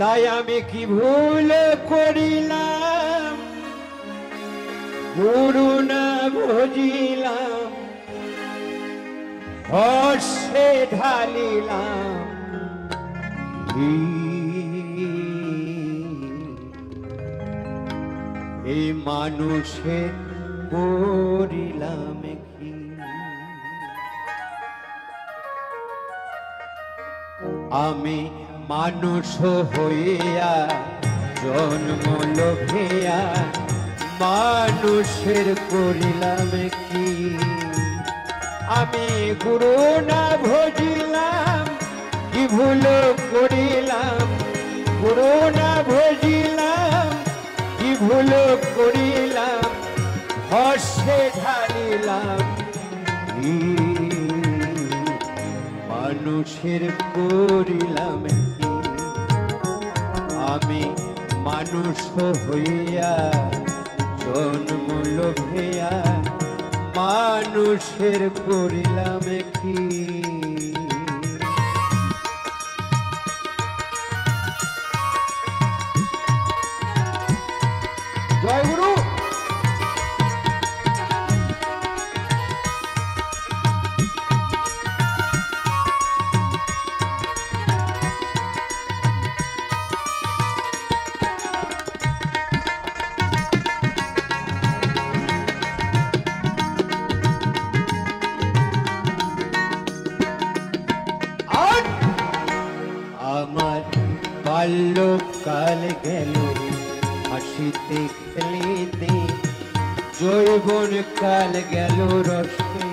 তাই আমি কি ভুল করিলাম গুরু না ভজিলাম, হর্ষে ঢালিলাম। এই মানুষের করিলাম কি আমি মানুষ হইয়া, জন্ম লোভিয়া, মানুষের করিলাম কি? আমি গুরু না ভজিলাম, কি ভুল করিলাম? গুরু না ভজিলাম, কি ভুল করিলাম? হর্ষে ঢালিলাম মানুষের করিলাম আমি মানুষ হইয়া জন্ম লোভিয়া মানুষের করিলাম কি বাল্যকাল গেল হাসিতে খেলিতে জৈবন কাল গেল রসে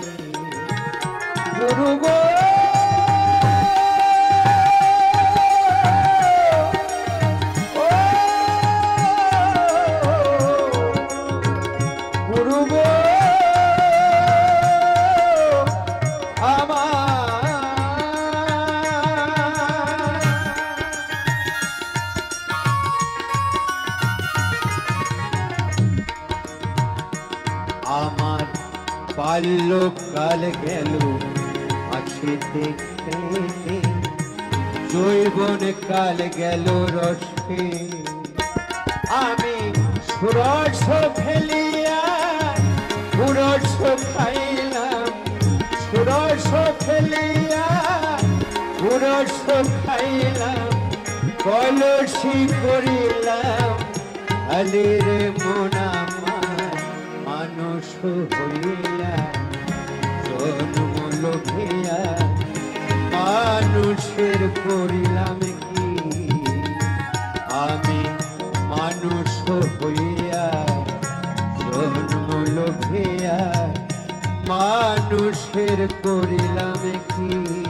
বাল্যকাল গেল আসিতে খেতে জৈবন কাল গেল রসে। আমি সুরস ফেলিয়া পুরস খাইলাম। সুরস ফেলিয়া পুরস খাইলাম। কলসি করিলাম। আলির মোনামার মানুষ হইয়া জন্ম মানুষের করিলাম কি? আমি মানুষ হইয়া লোভিয়া মানুষের করিলাম কি?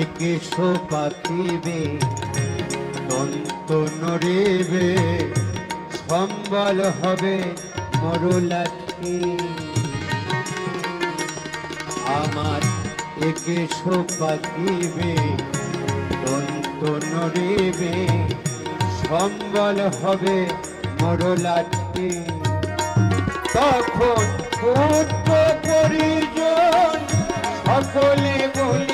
একেশো পাখিবে দন্ত নড়িবে, সম্বল হবে মরুলাঠি আমার একেশো পাখিবে দন্ত নড়িবে, সম্বল হবে মরুলাঠি তখন পুত্র পরিজন সকলে বলিবে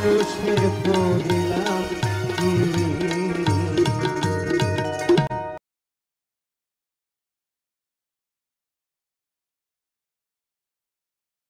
মানুষের করিলাম